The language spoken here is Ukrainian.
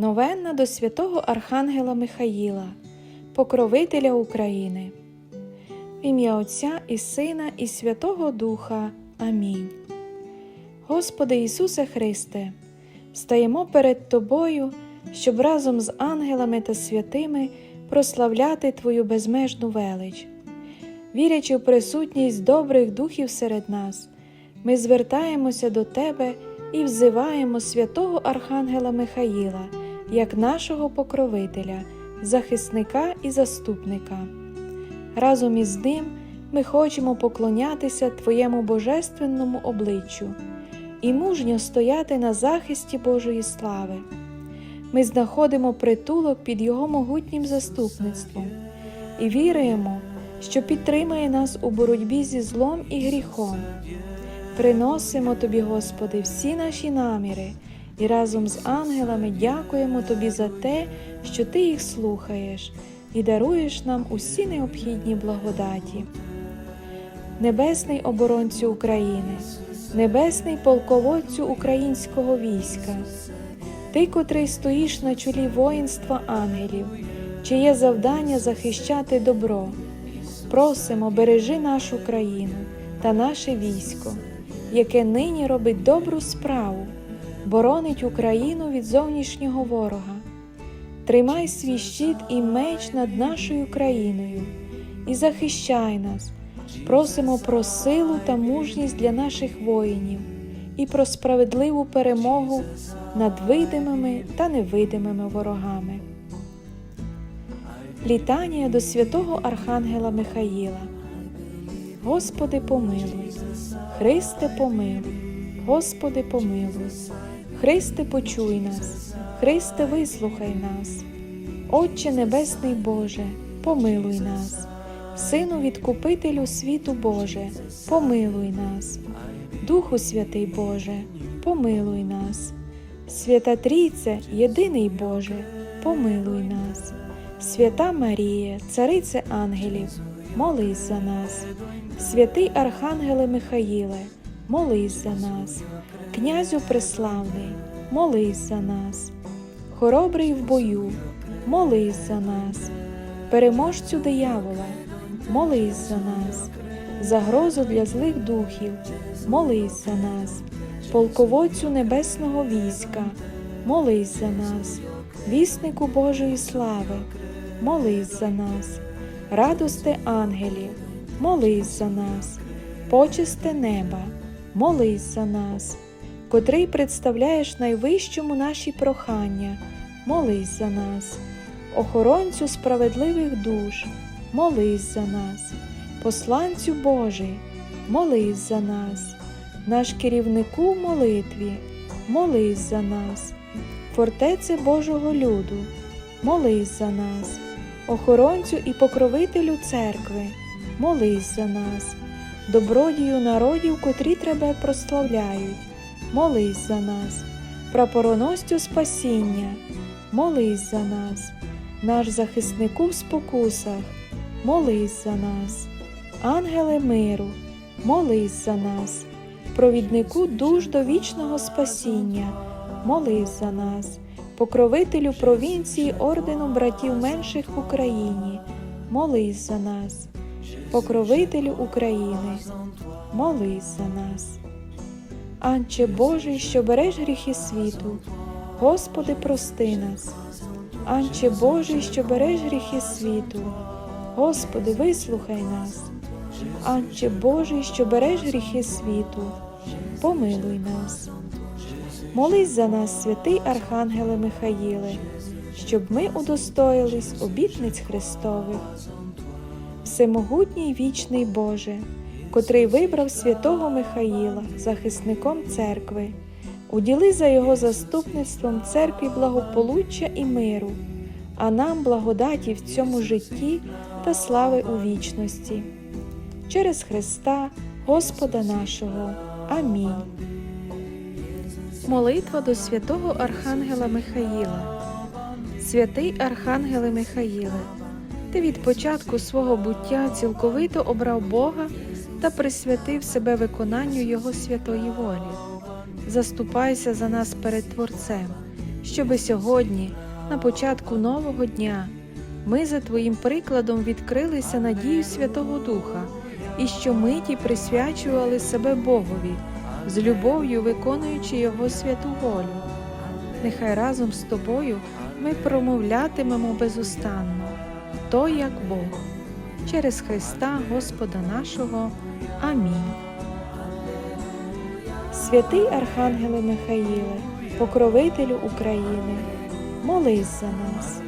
Новенна до святого Архангела Михаїла, покровителя України. В ім'я Отця і Сина, і Святого Духа. Амінь. Господи Ісусе Христе, стаємо перед Тобою, щоб разом з ангелами та святими прославляти Твою безмежну велич. Вірячи в присутність добрих духів серед нас, ми звертаємося до Тебе і взиваємо святого Архангела Михаїла як нашого покровителя, захисника і заступника. Разом із ним ми хочемо поклонятися Твоєму божественному обличчю і мужньо стояти на захисті Божої слави. Ми знаходимо притулок під Його могутнім заступництвом і віруємо, що підтримає нас у боротьбі зі злом і гріхом. Приносимо Тобі, Господи, всі наші наміри і разом з ангелами дякуємо Тобі за те, що Ти їх слухаєш і даруєш нам усі необхідні благодаті. Небесний оборонцю України, небесний полководцю українського війська, Ти, котрий стоїш на чолі воїнства ангелів, чиє завдання захищати добро, просимо, бережи нашу країну та наше військо, яке нині робить добру справу, боронить Україну від зовнішнього ворога. Тримай свій щит і меч над нашою країною і захищай нас. Просимо про силу та мужність для наших воїнів і про справедливу перемогу над видимими та невидимими ворогами. Літанія до святого Архангела Михаїла. Господи, помилуй, Христе, помилуй, Господи, помилуй, Христе, почуй нас, Христе, вислухай нас, Отче Небесний Боже, помилуй нас. Сину відкупителю світу Боже, помилуй нас, Духу Святий Боже, помилуй нас, Свята Трійце, єдиний Боже, помилуй нас, Свята Марія, Царице ангелів, молись за нас, святий Архангеле Михаїле, молись за нас, князю Преславний, молись за нас, хоробрий в бою, молись за нас, переможцю диявола молись за нас, загрозу для злих духів, молись за нас, полководцю небесного війська, молись за нас, віснику Божої слави, молись за нас, радости ангелів, молись за нас, почесте неба, молись за нас, котрий представляєш найвищому наші прохання, молись за нас, охоронцю справедливих душ молись за нас, посланцю Божий, молись за нас, наш керівнику молитві, молись за нас, фортеце Божого люду, молись за нас, охоронцю і покровителю церкви, молись за нас, добродію народів, котрі тебе прославляють, молись за нас, прапороносцю спасіння, молись за нас. Наш захиснику в спокусах, молись за нас, ангеле миру, молись за нас, провіднику душ до вічного спасіння, молись за нас, покровителю провінції ордену братів менших в Україні, молись за нас, покровителю України, молись за нас. Анче Божий, що береш гріхи світу, Господи, прости нас, Анче Божий, що береш гріхи світу. Господи, вислухай нас, Анче Божий, що береш гріхи світу, помилуй нас. Молись за нас, святий Архангеле Михаїле, щоб ми удостоїлись обітниць Христових. Всемогутній вічний Боже, котрий вибрав святого Михаїла, захисником церкви, уділи за його заступництвом церкві благополуччя і миру, а нам благодаті в цьому житті та слави у вічності. Через Христа Господа нашого. Амінь. Молитва до святого Архангела Михаїла. Святий Архангеле Михаїле, ти від початку свого буття цілковито обрав Бога та присвятив себе виконанню Його святої волі. Заступайся за нас перед Творцем, щоби сьогодні, на початку нового дня, ми за Твоїм прикладом відкрилися надію Святого Духа і щомиті присвячували себе Богові, з любов'ю виконуючи Його святу волю. Нехай разом з тобою ми промовлятимемо безустанно, то як Бог, через Христа Господа нашого. Амінь. Святий Архангеле Михаїле, покровителю України, молись за нас.